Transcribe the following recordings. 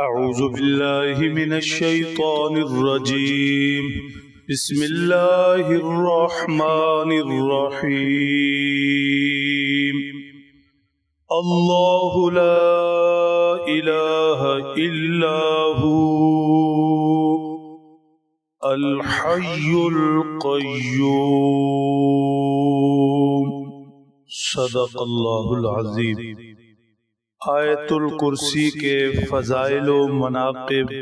أعوذ بالله من الشيطان الرجيم. بسم الله الرحمن الرحيم. الله لا إله إلا هو الحي القيوم. صدق الله العظيم. آیت الکرسی کے فضائل و مناقب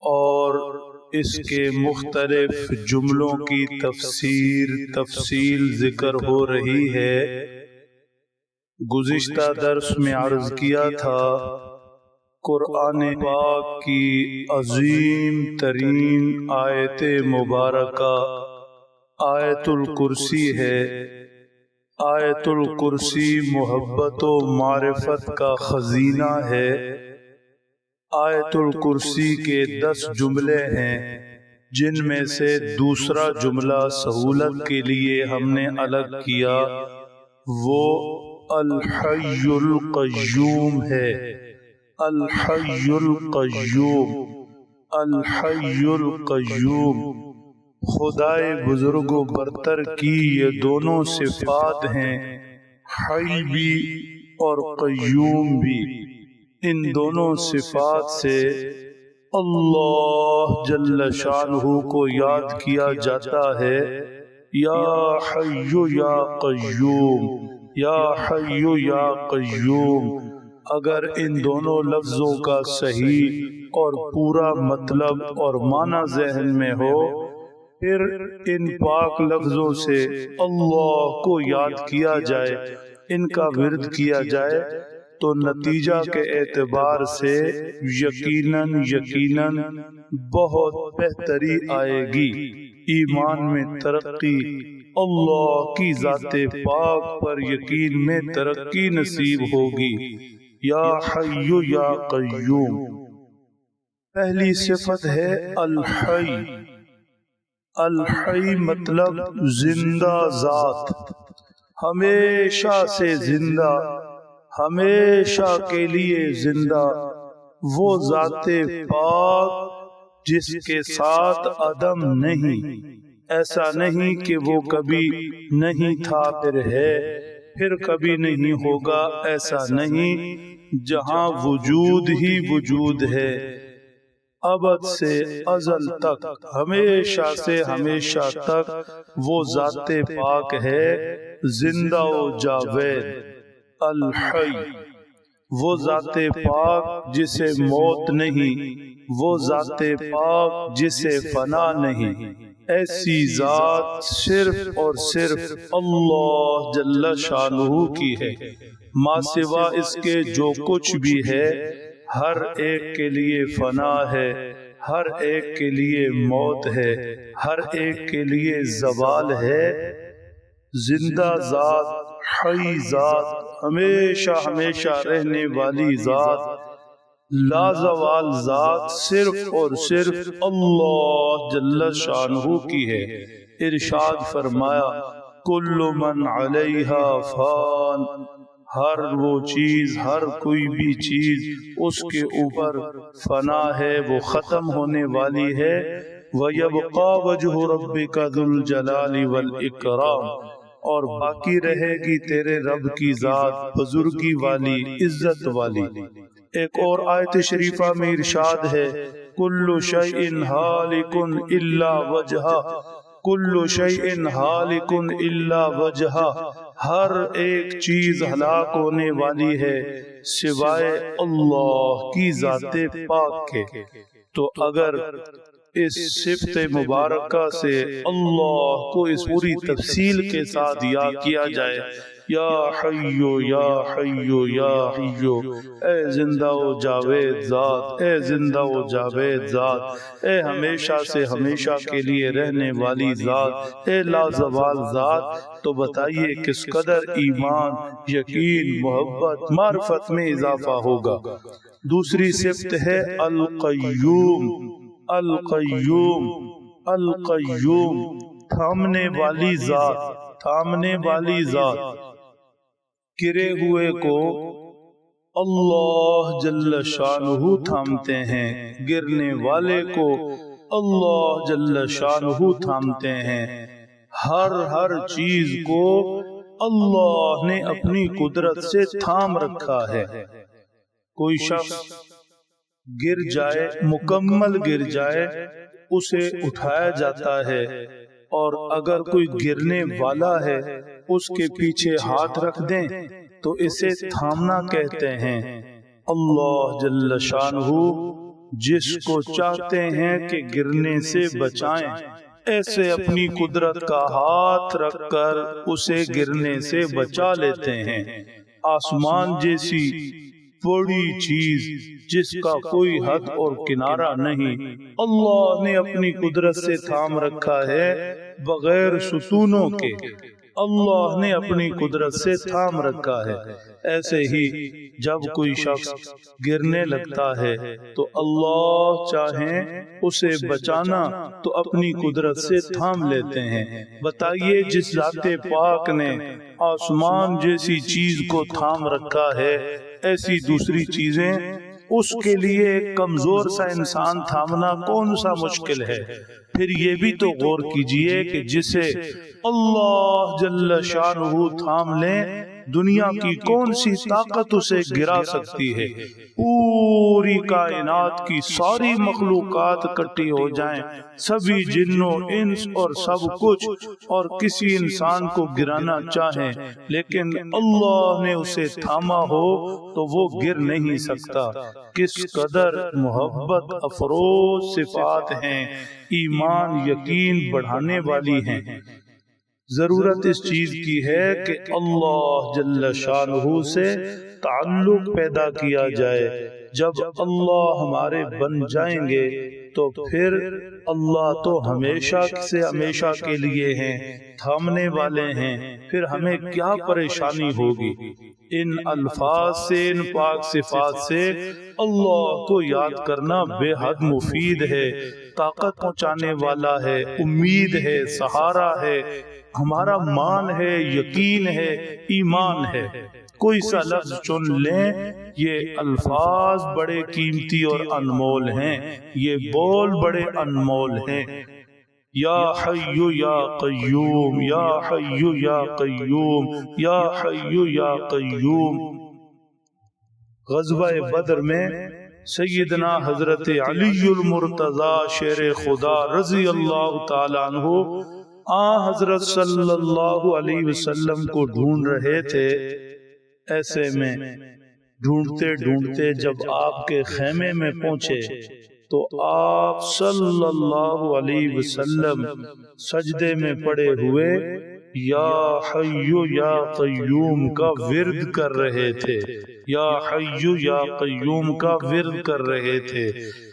اور اس کے مختلف جملوں کی تفسیر تفصیل ذکر ہو رہی ہے۔ گزشتہ درس میں عرض کیا تھا، قرآن پاک کی عظیم ترین آیت مبارکہ آیت الکرسی ہے۔ آیت الکرسی محبت و معرفت کا خزینہ ہے۔ آیت الکرسی کے دس جملے ہیں۔ جن میں سے دوسرا جملہ سہولت کے لیے ہم نے الگ کیا۔ وہ الحی القیوم ہے۔ الحی القیوم۔ الحی القیوم۔ خدائے بزرگ و برتر کی یہ دونوں صفات ہیں حی بھی اور قیوم بھی۔ ان دونوں صفات سے اللہ جل شانہ کو یاد کیا جاتا ہے۔ یا حیو یا قیوم۔ یا حیو یا قیوم۔ اگر ان دونوں لفظوں کا صحیح اور پورا مطلب اور معنی ذہن میں ہو پھر ان پاک لفظوں سے اللہ کو یاد کیا جائے، ان کا ورد کیا جائے تو نتیجہ کے اعتبار سے یقیناً یقیناً بہت بہتری آئے گی۔ ایمان میں ترقی، اللہ کی ذات پاک پر یقین میں ترقی نصیب ہوگی۔ یا حیو یا قیوم۔ پہلی صفت ہے الحی۔ الحی مطلب زندہ ذات۔ ہمیشہ سے زندہ ہمیشہ کے لیے زندہ۔ وہ ذات پاک جس کے ساتھ عدم نہیں۔ ایسا نہیں کہ وہ کبھی نہیں تھا پھر ہے پھر کبھی نہیں ہوگا۔ ایسا نہیں جہاں وجود ہی وجود ہے۔ ابد سے ازل تک ہمیشہ سے ہمیشہ تک وہ ذات پاک ہے زندہ و جاوید الحی۔ وہ ذات پاک جسے موت نہیں وہ ذات پاک جسے فنا نہیں۔ ایسی ذات صرف اور صرف اللہ جل شانہ کی ہے۔ ماں سوا اس کے جو کچھ بھی ہے ہر ایک کے لیے فنا ہے ہر ایک کے لیے موت ہے ہر ایک کے لیے زوال ہے۔ زندہ ذات حی ذات ہمیشہ ہمیشہ رہنے والی ذات۔ لازوال ذات صرف اور صرف اللہ جل شانہ کی ہے۔ ارشاد فرمایا کل من علیہ فان۔ ہر وہ چیز ہر کوئی بھی چیز اس کے اوپر فنا ہے وہ ختم ہونے والی ہے۔ وَيَبْقَى وَجْهُ رَبِّكَ ذُو الْجَلَالِ وَالْإِكْرَامِ۔ اور باقی رہے گی تیرے رب کی ذات بزرگی والی عزت والی۔ ایک اور آیت شریفہ میں ارشاد ہے کل شیء حالکن الا وجہا کل شیء حالکن الا وجہا ہر ایک چیز ہلاک ہونے والی ہے سوائے اللہ کی ذات پاک کے۔ تو اگر اس صفت مبارکہ سے اللہ کو اس پوری تفصیل کے ساتھ یاد کیا جائے۔ یا حیو یا حیو یا حیو۔ اے زندہ و جاوید ذات، اے زندہ و جاوید ذات۔ اے ہمیشہ سے ہمیشہ کے لیے رہنے والی ذات۔ اے لازوال ذات، تو بتائیے کس قدر ایمان، یقین، محبت، معرفت میں اضافہ ہوگا۔ دوسری صفت ہے القیوم۔ القیوم القیوم، تھامنے والی ذات، تھامنے والی ذات۔ گرے ہوئے کو اللہ جل شانہ تھامتے ہیں، گرنے والے کو اللہ جل شانہ تھامتے ہیں۔ ہر ہر چیز کو اللہ نے اپنی قدرت سے تھام رکھا ہے۔ کوئی شخص گر جائے مکمل گر جائے اسے اٹھایا جاتا ہے۔ اور اگر کوئی گرنے والا ہے اس کے پیچھے ہاتھ رکھ دیں تو اسے تھامنا کہتے ہیں۔ اللہ جل شانہ جس کو چاہتے ہیں کہ گرنے سے بچائیں۔ ایسے اپنی قدرت کا ہاتھ رکھ کر اسے گرنے سے بچا لیتے ہیں۔ آسمان جیسی بڑی چیز جس کا کوئی حد اور کنارہ نہیں۔ اللہ نے اپنی قدرت سے تھام رکھا ہے بغیر ستونوں کے۔ اللہ نے اپنی قدرت سے تھام رکھا ہے۔ ایسے ہی جب کوئی شخص گرنے لگتا ہے تو اللہ چاہیں اسے بچانا تو اپنی قدرت سے تھام لیتے ہیں۔ بتائیے جس ذات پاک نے آسمان جیسی چیز کو تھام رکھا ہے ایسی دوسری چیزیں، اس کے لیے کمزور سا انسان تھامنا کون سا مشکل ہے؟ پھر یہ بھی تو غور کیجیے کہ جسے اللہ جل شانہ تھام لیں دنیا کی کون سی طاقت اسے گرا سکتی ہے؟ پوری کائنات کی ساری مخلوقات کٹی ہو جائیں۔ سبھی جنوں انس اور سب کچھ اور کسی انسان کو گرانا چاہیں لیکن اللہ نے اسے تھاما ہو تو وہ گر نہیں سکتا۔ کس قدر محبت افروز صفات ہیں۔ ایمان یقین بڑھانے والی ہیں۔ ضرورت اس چیز کی ہے کہ اللہ جل شانہ سے تعلق پیدا کیا جائے۔ جب اللہ ہمارے بن جائیں گے تو پھر اللہ تو ہمیشہ سے ہمیشہ کے لیے ہیں تھامنے والے ہیں پھر ہمیں کیا پریشانی ہوگی؟ ان الفاظ سے ان پاک صفات سے اللہ کو یاد کرنا بے حد مفید ہے طاقت پہنچانے والا ہے امید ہے سہارا ہے ہمارا مان ہے یقین ہے ایمان ہے۔ کوئی سا لفظ چن لیں یہ الفاظ بڑے قیمتی اور انمول ہیں یہ بول بڑے انمول ہیں۔ یا حیو یا قیوم یا حیو یا قیوم یا حیو یا قیوم۔ غزوہ بدر میں سیدنا حضرت علی المرتضی شیر خدا رضی اللہ تعالیٰ عنہ آ حضرت صلی اللہ علیہ وسلم کو ڈھونڈ رہے تھے۔ ایسے میں ڈھونڈتے ڈھونڈتے جب آپ کے خیمے میں پہنچے تو آپ صلی اللہ علیہ وسلم سجدے میں پڑے ہوئے یا حیو یا قیوم کا ورد کر رہے تھے۔ یا حیو یا قیوم کا ورد کر رہے تھے۔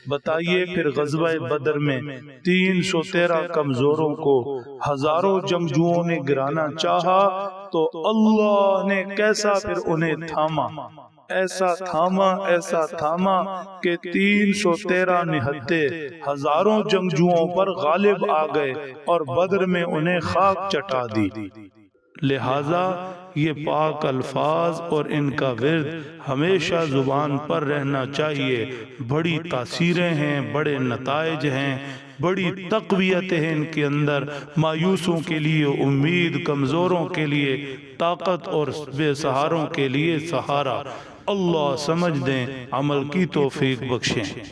بتائیے پھر غزوہ بدر میں تین سو تیرہ کمزوروں کو ہزاروں جنگجوؤں نے گرانا چاہا تو اللہ نے کیسا پھر انہیں تھاما؟ ایسا تھاما ایسا تھاما کہ تین سو تیرہ نہتے ہزاروں جنگجوؤں پر غالب آ گئے اور بدر میں انہیں خاک چٹا دی۔ لہذا یہ پاک الفاظ اور ان کا ورد ہمیشہ زبان پر رہنا چاہیے۔ بڑی تاثیریں ہیں، بڑے نتائج ہیں۔ بڑی تقویت ہے ان کے اندر، مایوسوں کے لیے، امید کمزوروں کے لیے، طاقت اور بے سہاروں کے لیے سہارا۔ اللہ سمجھ دیں، عمل کی توفیق بخشیں۔